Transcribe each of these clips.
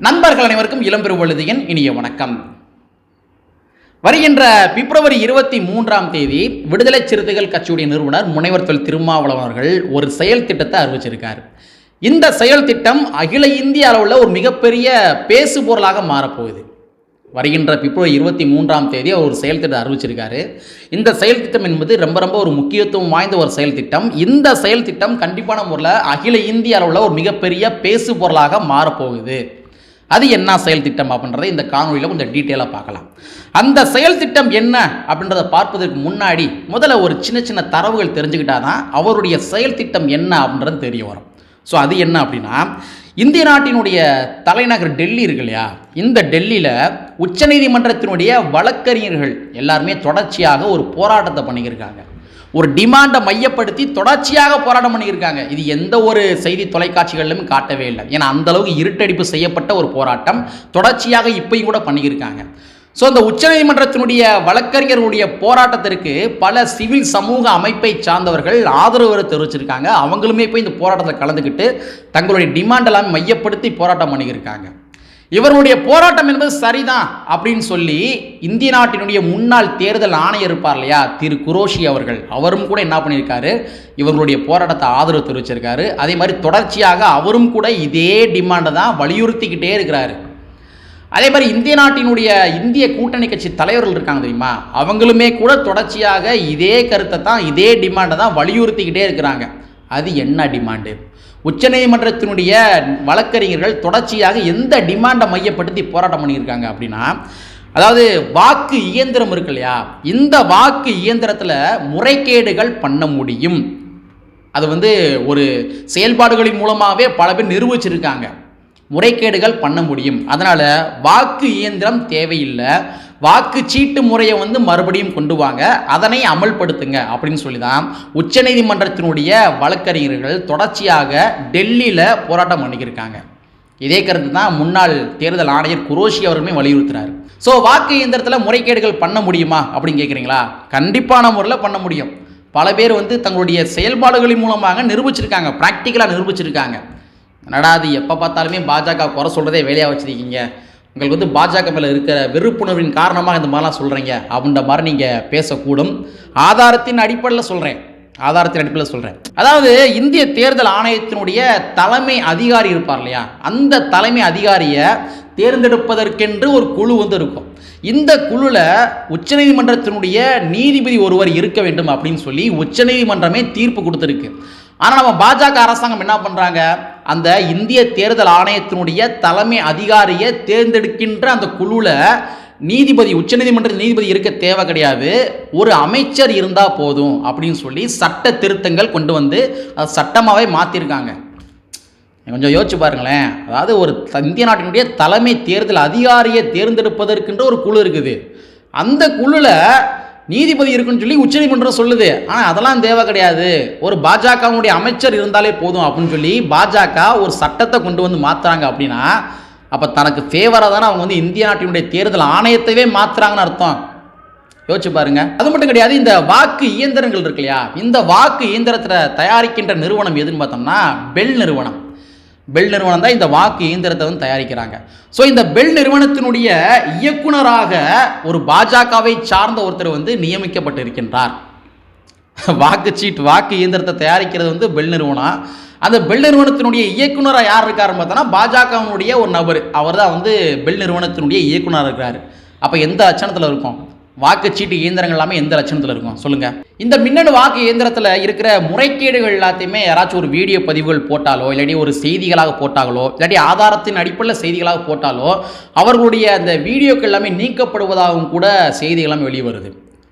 நண்பர்கள் அனைவருக்கும் இளம்பெருவழுதியன் இனிய வணக்கம். வருகின்ற பிப்ரவரி இருபத்தி மூன்றாம் தேதி விடுதலை சிறுத்தைகள் கட்சியுடைய நிறுவனர் முனைவர் தொல் திருமாவளவன் அவர்கள் ஒரு செயல் திட்டத்தை அறிவிச்சிருக்கார். இந்த செயல் திட்டம் அகில இந்திய அளவில் ஒரு மிகப்பெரிய பேசு பொருளாக மாறப்போகுது. வருகின்ற பிப்ரவரி இருபத்தி மூன்றாம் தேதி அவர் ஒரு செயல் திட்டம் அறிவிச்சிருக்காரு. இந்த செயல் திட்டம் என்பது ரொம்ப ரொம்ப ஒரு முக்கியத்துவம் வாய்ந்த ஒரு செயல் திட்டம். இந்த செயல் திட்டம் கண்டிப்பான முறையில் அகில இந்திய அளவில் ஒரு மிகப்பெரிய பேசு பொருளாக மாறப்போகுது. அது என்ன செயல் திட்டம் அப்படின்றத இந்த காணொலியில் கொஞ்சம் டீட்டெயிலாக பார்க்கலாம். அந்த செயல் திட்டம் என்ன அப்படின்றத பார்ப்பதற்கு முன்னாடி முதல்ல ஒரு சின்ன சின்ன தரவுகள் தெரிஞ்சுக்கிட்டா தான் அவருடைய செயல் திட்டம் என்ன அப்படின்றது தெரிய வரும். ஸோ அது என்ன அப்படின்னா இந்திய நாட்டினுடைய தலைநகர் டெல்லி இருக்கு இல்லையா? இந்த டெல்லியில் உச்சநீதிமன்றத்தினுடைய வழக்கறிஞர்கள் எல்லாருமே தொடர்ச்சியாக ஒரு போராட்டத்தை பண்ணியிருக்காங்க ஒரு டிமாண்டை மையப்படுத்தி தொடர்ச்சியாக போராட்டம் பண்ணியிருக்காங்க. இது எந்த ஒரு செய்தி தொலைக்காட்சிகளிலும் காட்டவே இல்லை. ஏன்னா அந்த அளவுக்கு இருட்டடிப்பு செய்யப்பட்ட ஒரு போராட்டம் தொடர்ச்சியாக இப்பையும் கூட பண்ணியிருக்காங்க. ஸோ இந்த உச்சநீதிமன்றத்தினுடைய வழக்கறிஞர்களுடைய போராட்டத்திற்கு பல சிவில் சமூக அமைப்பை சார்ந்தவர்கள் ஆதரவு தெரிவிச்சிருக்காங்க. அவங்களுமே போய் இந்த போராட்டத்தில் கலந்துக்கிட்டு தங்களுடைய டிமாண்ட் எல்லாமே மையப்படுத்தி போராட்டம் பண்ணியிருக்காங்க. இவர்களுடைய போராட்டம் என்பது சரிதான் அப்படின்னு சொல்லி இந்திய நாட்டினுடைய முன்னாள் தேர்தல் ஆணையர் இருப்பார் இல்லையா? திரு குரோஷி அவர்கள். அவரும் கூட என்ன பண்ணியிருக்காரு? இவர்களுடைய போராட்டத்தை ஆதரவு தெரிவிச்சிருக்காரு. அதே மாதிரி தொடர்ச்சியாக அவரும் கூட இதே டிமாண்டை தான் வலியுறுத்திக்கிட்டே இருக்கிறாரு. அதே மாதிரி இந்திய நாட்டினுடைய இந்திய கூட்டணி கட்சி தலைவர்கள் இருக்காங்க தெரியுமா? அவங்களுமே கூட தொடர்ச்சியாக இதே கருத்தை தான் இதே டிமாண்டை தான் வலியுறுத்திக்கிட்டே இருக்கிறாங்க. அது என்ன டிமாண்டு உச்சநீதிமன்றத்தினுடைய வழக்கறிஞர்கள் தொடர்ச்சியாக எந்த டிமாண்டை மையப்படுத்தி போராட்டம் பண்ணியிருக்காங்க அப்படின்னா அதாவது வாக்கு இயந்திரம் இருக்கு இல்லையா? இந்த வாக்கு இயந்திரத்தில் முறைகேடுகள் பண்ண முடியும். அது வந்து ஒரு செயல்பாடுகளின் மூலமாகவே பல பேர் நிரூபிச்சிருக்காங்க. முறைகேடுகள் பண்ண முடியும். அதனால் வாக்கு இயந்திரம் தேவையில்லை. வாக்கு சீட்டு முறையை வந்து மறுபடியும் கொண்டு வாங்க. அதனை அமல்படுத்துங்க அப்படின்னு சொல்லி தான் உச்சநீதிமன்றத்தினுடைய வழக்கறிஞர்கள் தொடர்ச்சியாக டெல்லியில் போராட்டம் பண்ணிக்கிருக்காங்க. இதே கருத்து தான் முன்னாள் தேர்தல் ஆணையர் குரோஷி அவர்களுமே வலியுறுத்துறாரு. ஸோ வாக்கு இயந்திரத்தில் முறைகேடுகள் பண்ண முடியுமா அப்படின்னு கேட்குறீங்களா கண்டிப்பான முறையில் பண்ண முடியும். பல பேர் வந்து தங்களுடைய செயல்பாடுகளின் மூலமாக நிரூபிச்சிருக்காங்க. ப்ராக்டிக்கலாக நிரூபிச்சிருக்காங்க. என்னடா அது எப்போ பார்த்தாலுமே பாஜக குறை சொல்கிறதே வேலையாக வச்சுருக்கீங்க? உங்களுக்கு வந்து பாஜக மேலே இருக்கிற வெறுப்புணர்வின் காரணமாக இந்த மாதிரிலாம் சொல்கிறீங்க அப்படின்ற மாதிரி நீங்கள் பேசக்கூடும். ஆதாரத்தின் அடிப்படையில் சொல்கிறேன் ஆதாரத்தின் அடிப்படையில் சொல்கிறேன் அதாவது இந்திய தேர்தல் ஆணையத்தினுடைய தலைமை அதிகாரி இருப்பார் இல்லையா? அந்த தலைமை அதிகாரியை தேர்ந்தெடுப்பதற்கென்று ஒரு குழு வந்து இருக்கும். இந்த குழுவில் உச்சநீதிமன்றத்தினுடைய நீதிபதி ஒருவர் இருக்க வேண்டும் அப்படின்னு சொல்லி உச்சநீதிமன்றமே தீர்ப்பு கொடுத்துருக்கு. ஆனால் நம்ம பாஜக அரசாங்கம் என்ன பண்ணுறாங்க அந்த இந்திய தேர்தல் ஆணையத்தினுடைய தலைமை அதிகாரியை தேர்ந்தெடுக்கின்ற அந்த குழுவில் நீதிபதி உச்சநீதிமன்ற நீதிபதி இருக்க தேவை கிடையாது. ஒரு அமைச்சர் இருந்தால் போதும் அப்படின்னு சொல்லி சட்ட திருத்தங்கள் கொண்டு வந்து அதை சட்டமாகவே மாற்றிருக்காங்க கொஞ்சம் யோசிச்சு பாருங்களேன். அதாவது ஒரு இந்திய நாட்டினுடைய தலைமை தேர்தல் அதிகாரியை தேர்ந்தெடுப்பதற்கென்ற ஒரு குழு இருக்குது. அந்த குழுவில் நீதிபதி இருக்குன்னு சொல்லி உச்சநீதிமன்றம் சொல்லுது. ஆனால் அதெல்லாம் தேவை கிடையாது. ஒரு பாஜகவுடைய அமைச்சர் இருந்தாலே போதும் அப்படின்னு சொல்லி பாஜக ஒரு சட்டத்தை கொண்டு வந்து மாற்றுறாங்க அப்படின்னா அப்போ தனக்கு ஃபேவராக தானே அவங்க வந்து இந்திய நாட்டினுடைய தேர்தல் ஆணையத்தையே மாற்றுறாங்கன்னு அர்த்தம். யோசிச்சு பாருங்க. அது மட்டும் கிடையாது இந்த வாக்கு இயந்திரங்கள் இருக்கு இல்லையா? இந்த வாக்கு இயந்திரத்தில் தயாரிக்கின்ற நிறுவனம் எதுன்னு பார்த்தோம்னா பெல் நிறுவனம். பெல் நிறுவனம் தான் இந்த வாக்கு இயந்திரத்தை வந்து தயாரிக்கிறாங்க. ஸோ இந்த பெல் நிறுவனத்தினுடைய இயக்குனராக ஒரு பாஜகவை சார்ந்த ஒருத்தர் வந்து நியமிக்கப்பட்டிருக்கின்றார். வாக்குச்சீட் வாக்கு இயந்திரத்தை தயாரிக்கிறது வந்து பெல் நிறுவனம். அந்த பெல் நிறுவனத்தினுடைய இயக்குனராக யார் இருக்காருன்னு பார்த்தோன்னா பாஜகவினுடைய ஒரு நபர். அவர் தான் வந்து பெல் நிறுவனத்தினுடைய இயக்குனராக இருக்கிறார். அப்போ எந்த அச்சனத்தில் இருக்கும்? வாக்குச்சீட்டு இயந்திரங்கள் எல்லாமே எந்த லட்சணத்தில் இருக்கும்? சொல்லுங்க. இந்த மின்னணு வாக்கு இயந்திரத்தில் இருக்கிற முறைகேடுகள் எல்லாத்தையுமே யாராச்சும் ஒரு வீடியோ பதிவுகள் போட்டாலோ இல்லாட்டி ஒரு செய்திகளாக போட்டாலோ இல்லாட்டி ஆதாரத்தின் அடிப்படையில் செய்திகளாக போட்டாலோ அவர்களுடைய அந்த வீடியோக்கள் எல்லாமே நீக்கப்படுவதாகவும் கூட செய்திகள் எல்லாமே வெளியே வருது.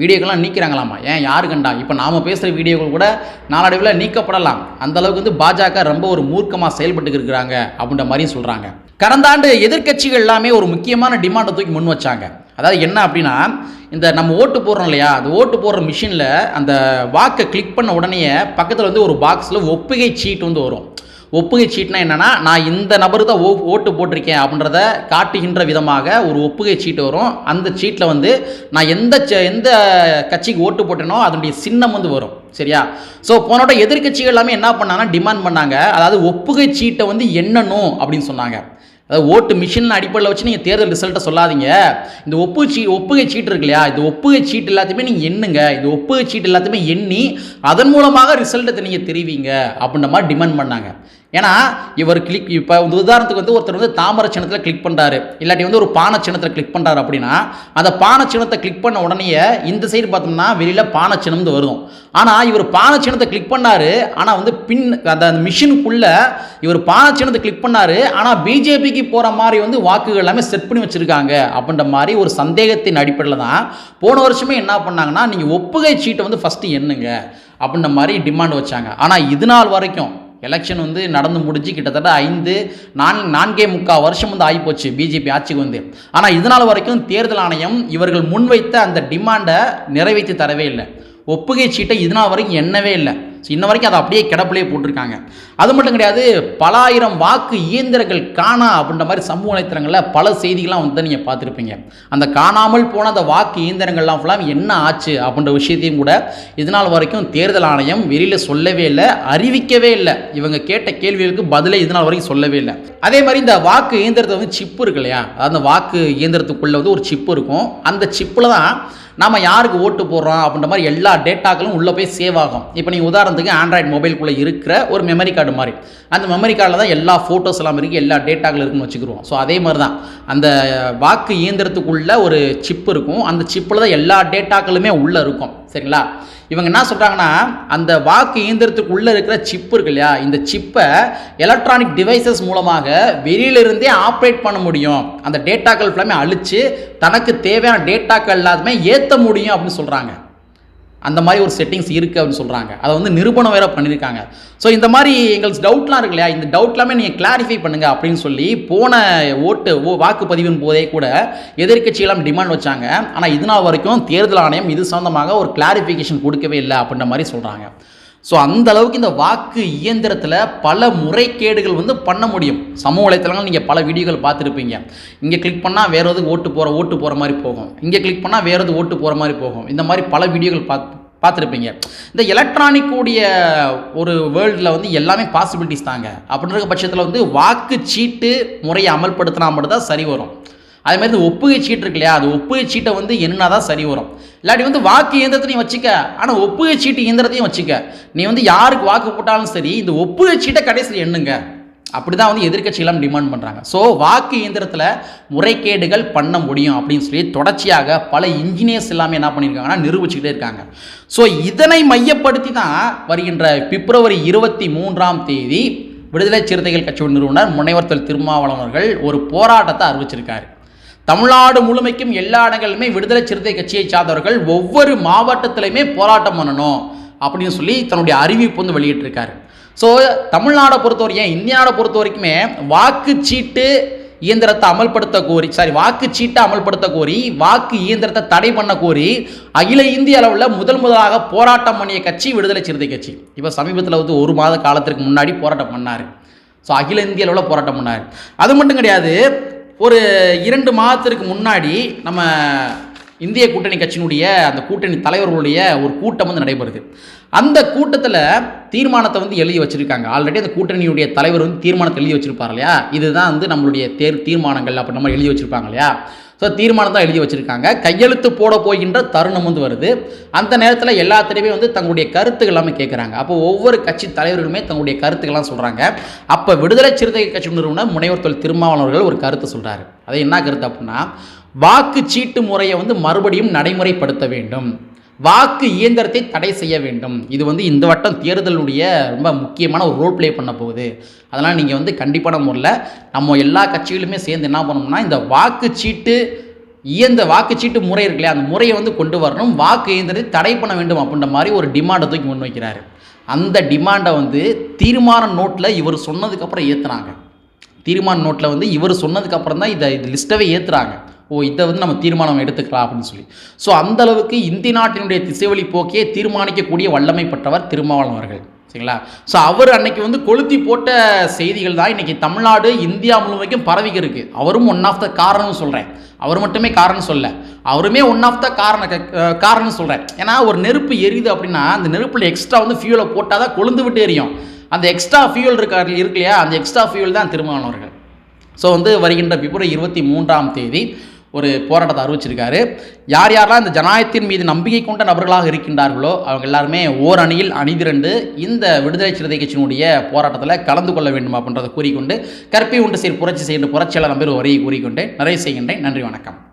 வீடியோக்கெல்லாம் நீக்கிறாங்களாமா? ஏன்? யாரு கண்டா? இப்போ நாம் பேசுகிற வீடியோக்கள் கூட நாளடைவில் நீக்கப்படலாம். அந்த அளவுக்கு வந்து பாஜக ரொம்ப ஒரு மூர்க்கமாக செயல்பட்டு இருக்கிறாங்க அப்படின்ற மாதிரியும் சொல்கிறாங்க கடந்த ஆண்டு எதிர்க்கட்சிகள் எல்லாமே ஒரு முக்கியமான டிமாண்டை தூக்கி முன் வச்சாங்க. அதாவது என்ன அப்படின்னா இந்த நம்ம ஓட்டு போடுறோம் இல்லையா அந்த ஓட்டு போடுற மிஷினில் அந்த வாக்கை கிளிக் பண்ண உடனே பக்கத்தில் வந்து ஒரு பாக்ஸில் ஒப்புகை சீட் வந்து வரும். ஒப்புகை சீட்னா என்னென்னா நான் இந்த நபரு தான் ஓ ஓட்டு போட்டிருக்கேன் அப்படின்றத காட்டுகின்ற விதமாக ஒரு ஒப்புகை சீட்டு வரும். அந்த சீட்டில் வந்து நான் எந்த ச- எந்த கட்சிக்கு ஓட்டு போட்டேனோ அதனுடைய சின்னம் வந்து வரும். சரியா? ஸோ போனோட எதிர்க்கட்சிகள் எல்லாமே என்ன பண்ணாங்கன்னா டிமாண்ட் பண்ணாங்க. அதாவது ஒப்புகை சீட்டை வந்து எண்ணணும் அப்படின்னு சொன்னாங்க. அதாவது ஓட்டு மிஷின் அடிப்படையில் வச்சு நீங்கள் தேர்தல் ரிசல்ட்டை சொல்லாதீங்க. இந்த ஒப்புகை சீ ஒப்புகை சீட்டு இருக்கு இல்லையா? இந்த ஒப்புகை சீட்டு எல்லாத்தையுமே நீங்கள் எண்ணுங்க. இந்த ஒப்புகை சீட்டு எல்லாத்தையுமே எண்ணி அதன் மூலமாக ரிசல்ட்டை நீங்கள் தெரிவிங்க அப்படின்ற மாதிரி டிமாண்ட் பண்ணாங்க. ஏன்னா இவர் கிளிக் இப்போ இந்த உதாரணத்துக்கு வந்து ஒருத்தர் வந்து தாமரை சின்னத்தில் கிளிக் பண்ணுறாரு இல்லாட்டி வந்து ஒரு பானை சின்னத்தில் கிளிக் பண்ணுறாரு அப்படின்னா அந்த பானை சின்னத்தை கிளிக் பண்ண உடனே இந்த சைடு பார்த்தோம்னா வெளியில் பானை சின்னம்னு வரும் ஆனால் இவர் பானை சின்னத்தை கிளிக் பண்ணார் ஆனால் வந்து பின் அந்த மிஷினுக்குள்ளே இவர் பானை சின்னத்தை கிளிக் பண்ணாரு ஆனால் பிஜேபிக்கு போகிற மாதிரி வந்து வாக்குகள் எல்லாமே செட் பண்ணி வச்சுருக்காங்க அப்படின்ற மாதிரி ஒரு சந்தேகத்தின் அடிப்படையில் தான் போன வருஷமே என்ன பண்ணாங்கன்னா நீங்கள் ஒப்புகை சீட்டை வந்து ஃபஸ்ட்டு எண்ணுங்க அப்படின்ற மாதிரி டிமாண்ட் வச்சாங்க. ஆனால் இது நாள் வரைக்கும் எலெக்ஷன் வந்து நடந்து முடிஞ்சு கிட்டத்தட்ட ஐந்து நான் நான்கே முக்கால் வருஷம் வந்து ஆகிப்போச்சு பிஜேபி ஆட்சிக்கு வந்து. ஆனால் இதனால் வரைக்கும் தேர்தல் ஆணையம் இவர்கள் முன்வைத்த அந்த டிமாண்டை நிறைவேற்றி தரவே இல்லை. ஒப்புகை சீட்டை இதனால் வரைக்கும் எண்ணவே இல்லை. ஸோ இன்ன வரைக்கும் அதை அப்படியே கிடப்பிலே போட்டிருக்காங்க. அது மட்டும் கிடையாது பல ஆயிரம் வாக்கு இயந்திரங்கள் காணா அப்படின்ற மாதிரி சமூக வலைத்தளங்களில் பல செய்திகள்லாம் வந்து நீங்கள் பார்த்துருப்பீங்க. அந்த காணாமல் போன அந்த வாக்கு இயந்திரங்கள்லாம் ஃபுல்லாக என்ன ஆச்சு அப்படின்ற விஷயத்தையும் கூட இதனால் வரைக்கும் தேர்தல் ஆணையம் வெளியில் சொல்லவே இல்லை அறிவிக்கவே இல்லை. இவங்க கேட்ட கேள்விகளுக்கு பதிலே இதனால் வரைக்கும் சொல்லவே இல்லை. அதே மாதிரி இந்த வாக்கு இயந்திரத்தை வந்து சிப்பு இருக்கு இல்லையா? அந்த வாக்கு இயந்திரத்துக்குள்ளே வந்து ஒரு சிப்பு இருக்கும். அந்த சிப்பில் தான் நம்ம யாருக்கு ஓட்டு போடுறோம் அப்படின்ற மாதிரி எல்லா டேட்டாக்களும் உள்ளே போய் சேவ் ஆகும். இப்போ நீங்கள் உதாரணத்துக்கு ஆண்ட்ராய்டு மொபைலுக்குள்ளே இருக்கிற ஒரு மெமரி கார்டு மாதிரி. அந்த மெமரி கார்டில் தான் எல்லா ஃபோட்டோஸ் எல்லாம் இருக்குது எல்லா டேட்டாக்கள் இருக்குன்னு வச்சுக்கிறோம் ஸோ அதே மாதிரி தான் அந்த வாக்கு இயந்திரத்துக்குள்ளே ஒரு சிப் இருக்கும். அந்த சிப்பில் தான் எல்லா டேட்டாக்களுமே உள்ளே இருக்கும். சரிங்களா? இவங்க என்ன சொல்கிறாங்கன்னா அந்த வாக்கு இயந்திரத்துக்குள்ளே இருக்கிற சிப் இருக்கு இல்லையா? இந்த சிப்பை எலக்ட்ரானிக் டிவைசஸ் மூலமாக வெளியிலிருந்தே ஆப்ரேட் பண்ண முடியும். அந்த டேட்டாக்கள் ஃபுல்லாமே அழித்து தனக்கு தேவையான டேட்டாக்கள் எல்லாத்துமே ஏற்ற முடியும் அப்படின்னு சொல்கிறாங்க அந்த மாதிரி ஒரு செட்டிங்ஸ் இருக்குது அப்படின்னு சொல்கிறாங்க அதை வந்து நிரூபணம் வேற பண்ணியிருக்காங்க ஸோ இந்த மாதிரி எங்களுக்கு டவுட்லாம் இருக்கு இல்லையா? இந்த டவுட்லாமே நீங்கள் கிளாரிஃபை பண்ணுங்கள் அப்படின்னு சொல்லி போன ஓட்டு ஓ வாக்குப்பதிவின் போதே கூட எதிர்க்கட்சியெல்லாம் டிமாண்ட் வச்சாங்க. ஆனால் இது நாள் வரைக்கும் தேர்தல் ஆணையம் இது சம்மந்தமாக ஒரு கிளாரிஃபிகேஷன் கொடுக்கவே இல்லை அப்படின்ற மாதிரி சொல்கிறாங்க ஸோ அந்த அளவுக்கு இந்த வாக்கு இயந்திரத்தில் பல முறைகேடுகள் வந்து பண்ண முடியும். சமூக வலைத்தளங்கள் நீங்கள் பல வீடியோக்கள் பார்த்துருப்பீங்க. இங்கே கிளிக் பண்ணால் வேறு எதுக்கு ஓட்டு போகிற ஓட்டு போகிற மாதிரி போகும். இங்கே கிளிக் பண்ணால் வேறு எது ஓட்டு போகிற மாதிரி போகும். இந்த மாதிரி பல வீடியோக்கள் பார்த்து பார்த்துருப்பீங்க. இந்த எலக்ட்ரானிக் கூடிய ஒரு வேர்ல்டில் வந்து எல்லாமே பாசிபிலிட்டிஸ் தாங்க. அப்படின்ற பட்சத்தில் வந்து வாக்கு சீட்டு முறையை அமல்படுத்தினா மட்டும் தான் சரி வரும். அதே மாதிரி இந்த ஒப்புகை சீட்டு இருக்கு இல்லையா அது ஒப்புகை சீட்டை வந்து என்ன தான் சரி வரும். இல்லாட்டி வந்து வாக்கு இயந்திரத்தையும் வச்சுக்க. ஆனால் ஒப்புகை சீட்டு இயந்திரத்தையும் வச்சுக்க. நீ வந்து யாருக்கு வாக்கு போட்டாலும் சரி இந்த ஒப்புகை சீட்டை கடைசியில் எண்ணுங்க. அப்படி தான் வந்து எதிர்கட்சிகளாம் டிமாண்ட் பண்ணுறாங்க ஸோ வாக்கு இயந்திரத்தில் முறைகேடுகள் பண்ண முடியும் அப்படின்னு சொல்லி தொடர்ச்சியாக பல இன்ஜினியர்ஸ் எல்லாமே என்ன பண்ணியிருக்காங்கன்னா நிரூபிச்சுக்கிட்டே இருக்காங்க. ஸோ இதனை மையப்படுத்தி தான் வருகின்ற பிப்ரவரி இருபத்தி மூன்றாம் தேதி விடுதலை சிறுத்தைகள் கட்சியோட நிறுவனர் முனைவர் திருமாவளவர்கள் ஒரு போராட்டத்தை அறிவிச்சிருக்காரு. தமிழ்நாடு முழுமைக்கும் எல்லா இடங்களிலுமே விடுதலை சிறுத்தை கட்சியை சார்ந்தவர்கள் ஒவ்வொரு மாவட்டத்திலையுமே போராட்டம் பண்ணணும் அப்படின்னு சொல்லி தன்னுடைய அறிவிப்பு வந்து வெளியிட்டிருக்காரு. ஸோ தமிழ்நாடை பொறுத்த வரைக்கும் இந்தியாவை பொறுத்த வரைக்குமே வாக்குச்சீட்டு இயந்திரத்தை அமல்படுத்த கோரி சாரி வாக்குச்சீட்டை அமல்படுத்த கோரி வாக்கு இயந்திரத்தை தடை பண்ண கோரி அகில இந்திய அளவில் முதல் முதலாக போராட்டம் பண்ணிய கட்சி விடுதலை சிறுத்தை கட்சி. இப்போ சமீபத்தில் வந்து ஒரு மாத காலத்திற்கு முன்னாடி போராட்டம் பண்ணார். ஸோ அகில இந்திய அளவில் போராட்டம் பண்ணார். அது மட்டும் கிடையாது ஒரு இரண்டு மாதத்திற்கு முன்னாடி நம்ம இந்திய கூட்டணி கட்சியினுடைய அந்த கூட்டணி தலைவர்களுடைய ஒரு கூட்டம் வந்து நடைபெறுது. அந்த கூட்டத்தில் தீர்மானத்தை வந்து எழுதி வச்சுருக்காங்க. ஆல்ரெடி அந்த கூட்டணியுடைய தலைவர் வந்து தீர்மானத்தை எழுதி வச்சுருப்பார் இல்லையா? இதுதான் வந்து நம்மளுடைய தேர் தீர்மானங்கள் அப்படி நம்ம எழுதி வச்சுருப்பாங்க இல்லையா? ஸோ தீர்மானம் தான் எழுதி வச்சுருக்காங்க. கையெழுத்து போட போகின்ற தருணம் வந்து வருது. அந்த நேரத்தில் எல்லாத்திலையுமே வந்து தங்களுடைய கருத்துக்கள் எல்லாமே கேட்குறாங்க அப்போ ஒவ்வொரு கட்சி தலைவர்களுமே தங்களுடைய கருத்துக்கள்லாம் சொல்கிறாங்க அப்போ விடுதலை சிறுத்தை கட்சி நிறுவனர் முனைவர் தொல் திருமாவளவர்கள் ஒரு கருத்தை சொல்கிறாரு அது என்ன கருத்து அப்படின்னா வாக்கு சீட்டு முறையை வந்து மறுபடியும் நடைமுறைப்படுத்த வேண்டும். வாக்கு இயந்திரத்தை தடை செய்ய வேண்டும். இது வந்து இந்த வட்டம் தேர்தலுடைய ரொம்ப முக்கியமான ஒரு ரோல் ப்ளே பண்ண போகுது. அதனால் நீங்கள் வந்து கண்டிப்பான முறையில் நம்ம எல்லா கட்சிகளுமே சேர்ந்து என்ன பண்ணணும்னா இந்த வாக்குச்சீட்டு இயந்த வாக்குச்சீட்டு முறை இருக்கு அந்த முறையை வந்து கொண்டு வரணும். வாக்கு இயந்திரத்தை தடை பண்ண வேண்டும் அப்படின்ற மாதிரி ஒரு டிமாண்டை தூக்கி முன்வைக்கிறாரு அந்த டிமாண்டை வந்து தீர்மான நோட்டில் இவர் சொன்னதுக்கப்புறம் ஏற்றுனாங்க தீர்மான நோட்டில் வந்து இவர் சொன்னதுக்கப்புறம் தான் இதை இது லிஸ்ட்டவே ஏற்றுறாங்க ஓ இதை வந்து நம்ம தீர்மானம் எடுத்துக்கலாம் அப்படின்னு சொல்லி. ஸோ அந்த அளவுக்கு இந்திய நாட்டினுடைய திசைவழி போக்கே தீர்மானிக்கக்கூடிய வல்லமை பெற்றவர் திருமாவளவன் அவர்கள். சரிங்களா? ஸோ அவர் அன்னைக்கு வந்து கொளுத்தி போட்ட செய்திகள் தான் இன்றைக்கி தமிழ்நாடு இந்தியா முழுமைக்கும் பரவிக்கு இருக்குது அவரும் ஒன் ஆஃப் த காரணம்னு சொல்கிறேன் அவர் மட்டுமே காரணம் சொல்ல அவருமே ஒன் ஆஃப் த காரண அஹ் காரணம் சொல்கிறேன் ஏன்னா ஒரு நெருப்பு எரியுது அப்படின்னா அந்த நெருப்பில் எக்ஸ்ட்ரா வந்து ஃபியூலை போட்டால் தான் கொழுந்து விட்டு எரியும். அந்த எக்ஸ்ட்ரா ஃபியூல் இருக்கார் இருக்கு இல்லையா அந்த எக்ஸ்ட்ரா ஃபியூல் தான் திருமாவளவர்கள். ஸோ வந்து வருகின்ற பிப்ரவரி இருபத்தி மூன்றாம் தேதி ஒரு போராட்டத்தை அறிவிச்சிருக்காரு. யார் யாரெல்லாம் இந்த ஜனநாயகத்தின் மீது நம்பிக்கை கொண்ட நபர்களாக இருக்கின்றார்களோ அவங்க எல்லாருமே ஓர் அணியில் அணிதிரண்டு இந்த விடுதலை சிறுத்தை கட்சியினுடைய போராட்டத்தில் கலந்து கொள்ள வேண்டும் அப்படின்றத கூறிக்கொண்டு கற்பி உண்டு சீர் புரட்சி செய்கின்ற புரட்சியாளர் நம்பர் வரையை கூறிக்கொண்டு நிறைய செய்கின்றேன். நன்றி வணக்கம்.